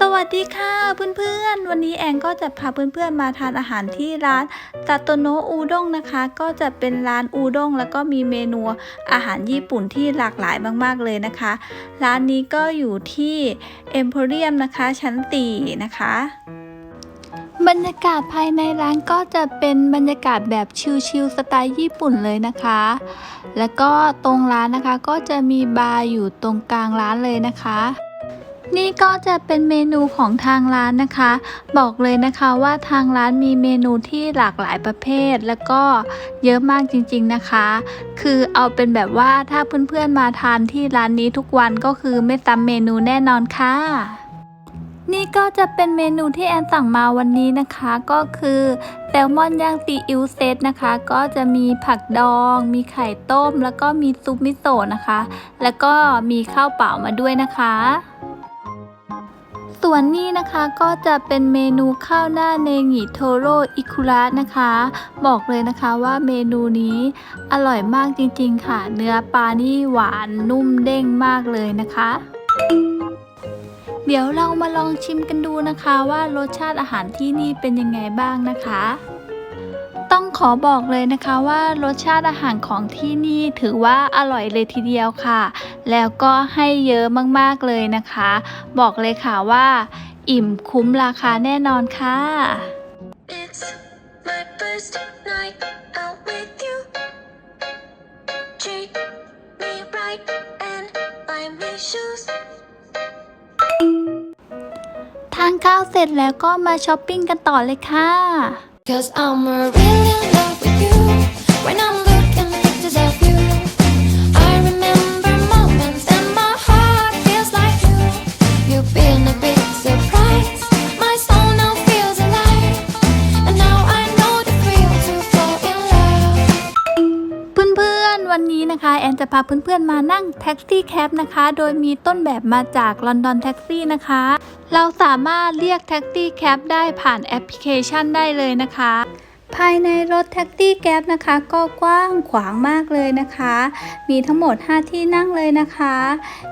สวัสดีค่ะเพื่อนๆ วันนี้แองก็จะพาเพื่อนๆมาทานอาหารที่ร้านซาโตโนะอูด้งนะคะ ก็จะเป็นร้านอูด้งแล้วก็มีเมนูอาหารญี่ปุ่นที่หลากหลายมากๆเลยนะคะ ร้านนี้ก็อยู่ที่เอ็มโพเรียมนะคะชั้นตีนะคะ บรรยากาศภายในร้านก็จะเป็นบรรยากาศแบบชิลๆสไตล์ญี่ปุ่นเลยนะคะ แล้วก็ตรงร้านนะคะก็จะมีบาร์อยู่ตรงกลางร้านเลยนะคะ นี่ก็จะเป็นเมนูของทางร้านนะคะ บอกเลยนะคะว่าทางร้านมีเมนูที่หลากหลายประเภท แล้วก็เยอะมากจริงๆนะคะ คือเอาเป็นแบบว่าถ้าเพื่อนๆมาทานที่ร้านนี้ทุกวันก็คือไม่ซ้ำเมนูแน่นอนค่ะนี่ก็จะเป็นเมนูที่แอนสั่งมาวันนี้นะคะก็คือแซลมอนย่างซีอิ๊วเซตนะคะ ก็จะมีผักดอง มีไข่ต้ม แล้วก็มีซุปมิโซะนะคะ แล้วก็มีข้าวเปล่ามาด้วยนะคะ วนนี้นะคะก็จะเป็นเมนูข้าวหน้าเนงิโทโรอิคุระนะคะ บอกเลยนะคะว่าเมนูนี้อร่อยมากจริงๆค่ะ เนื้อปลานี่หวานนุ่มเด้งมากเลยนะคะ เดี๋ยวเรามาลองชิมกันดูนะคะว่ารสชาติอาหารที่นี่เป็นยังไงบ้างนะคะ ต้องขอบอกเลยนะคะว่ารสชาติอาหารของที่นี่ถือว่าอร่อยเลยทีเดียวค่ะ แล้วก็ให้เยอะมากๆเลยนะคะ บอกเลยค่ะว่า อิ่มคุ้มราคาแน่นอนค่ะ It's my first night out with you. Treat me right and buy me shoes. ทานข้าวเสร็จแล้วก็มาช้อปปิ้งกันต่อเลยค่ะ Cause I'm a real จะพาเพื่อนๆมานั่งแท็กซี่แคปนะคะ โดยมีต้นแบบมาจากลอนดอนแท็กซี่นะคะ เราสามารถเรียกแท็กซี่แคปได้ผ่านแอปพลิเคชันได้เลยนะคะ ภายในรถแท็กซี่แก๊ปนะคะ ก็กว้างขวางมากเลยนะคะ มีทั้งหมด 5 ที่นั่งเลยนะคะ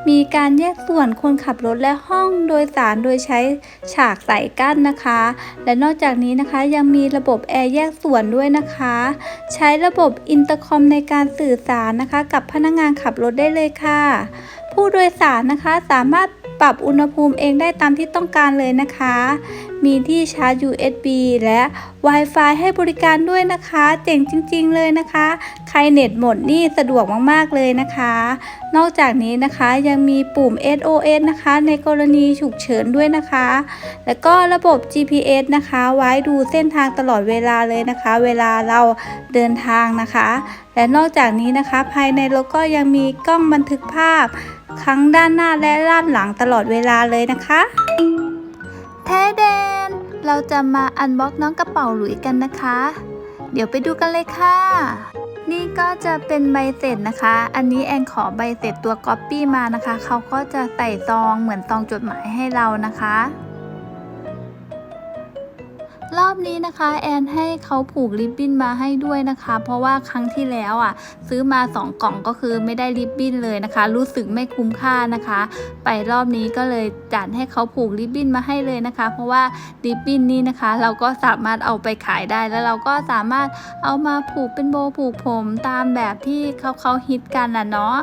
มีการแยกส่วนคนขับรถและห้องโดยสารโดยใช้ฉากใส่กั้นนะคะ และนอกจากนี้นะคะยังมีระบบแอร์แยกส่วนด้วยนะคะ ใช้ระบบอินเตอร์คอมในการสื่อสารนะคะ กับพนักงานขับรถได้เลยค่ะ ผู้โดยสารนะคะสามารถ ปรับอุณหภูมิเองได้ตามที่ต้องการเลยนะคะ มีที่ชาร์จ USB และ Wi-Fi ให้บริการด้วยนะคะ เจ๋งจริง ๆ เลยนะคะ ใครเน็ตหมดนี่สะดวกมากๆเลยนะคะ นอกจากนี้นะคะยังมีปุ่ม SOS นะคะ ในกรณีฉุกเฉินด้วยนะคะ แล้วก็ระบบ GPS นะคะ ไว้ดูเส้นทางตลอดเวลาเลยนะคะ เวลาเราเดินทางนะคะ และนอกจากนี้นะคะ ภายในรถก็ยังมีกล้องบันทึกภาพ ทั้งด้านหน้าและด้านหลังตลอดเวลาเลยนะคะแท้เดน เราจะมาอันบ็อกน้องกระเป๋าหลุยกันนะคะ เดี๋ยวไปดูกันเลยค่ะ นี่ก็จะเป็นใบเสร็จนะคะ อันนี้แอนขอใบเสร็จตัวก๊อปปี้มานะคะ เขาก็จะใส่ซองเหมือนซองจดหมายให้เรานะคะ รอบนี้นะคะแอนให้เขาผูกริบบิ้นมาให้ด้วยนะคะ เพราะว่าครั้งที่แล้วอะซื้อมา 2 กล่องก็คือไม่ได้ริบบิ้นเลยนะคะ รู้สึกไม่คุ้มค่านะคะ ไปรอบนี้ก็เลยจัดให้เขาผูกริบบิ้นมาให้เลยนะคะ เพราะว่าริบบิ้นนี้นะคะ เราก็สามารถเอาไปขายได้แล้วเราก็สามารถเอามาผูกเป็นโบผูกผมตามแบบที่เขาเขาฮิตกันน่ะเนาะ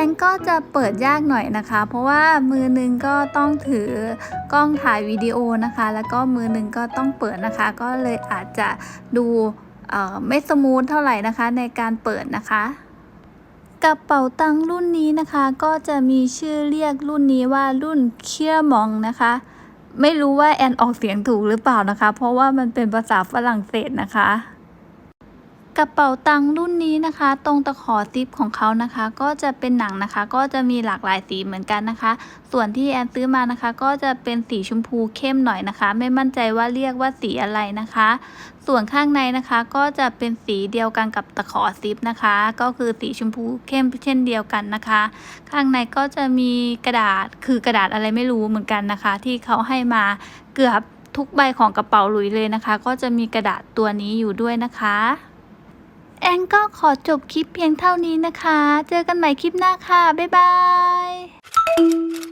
แอนก็จะเปิดยากหน่อยนะคะ เพราะว่ามือหนึงก็ต้องถือกล้องถ่ายวิดีโอนะคะ แล้วก็มือหนึงก็ต้องเปิดนะคะ ก็เลยอาจจะดูไม่สมูทเท่าไหร่นะคะในการเปิดนะคะกระเป๋าตังค์รุ่นนี้นะคะ ก็จะมีชื่อเรียกรุ่นนี้ว่ารุ่นเคียมองนะคะ ไม่รู้ว่าแอนออกเสียงถูกหรือเปล่านะคะ เพราะว่ามันเป็นภาษาฝรั่งเศสนะคะ ระเป๋าตังค์รุ่นนี้นะคะ ตรงตะขอซิปของเขานะคะ ก็จะเป็นหนังนะคะ ก็จะมีหลากหลายสีเหมือนกันนะคะ ส่วนที่แอนซื้อมานะคะ ก็จะเป็นสีชมพูเข้มหน่อยนะคะ ไม่มั่นใจว่าเรียกว่าสีอะไรนะคะ ส่วนข้างในนะคะ ก็จะเป็นสีเดียวกันกับตะขอซิปนะคะ ก็คือสีชมพูเข้มเช่นเดียวกันนะคะ ข้างในก็จะมีกระดาษคือกระดาษอะไรไม่รู้เหมือนกันนะคะ ที่เขาให้มาเกือบทุกใบของกระเป๋าหลุยเลยนะคะ ก็จะมีกระดาษตัวนี้อยู่ด้วยนะคะ แองก็ขอจบคลิปเพียงเท่านี้นะคะ เจอกันใหม่คลิปหน้าค่ะ บ๊ายบาย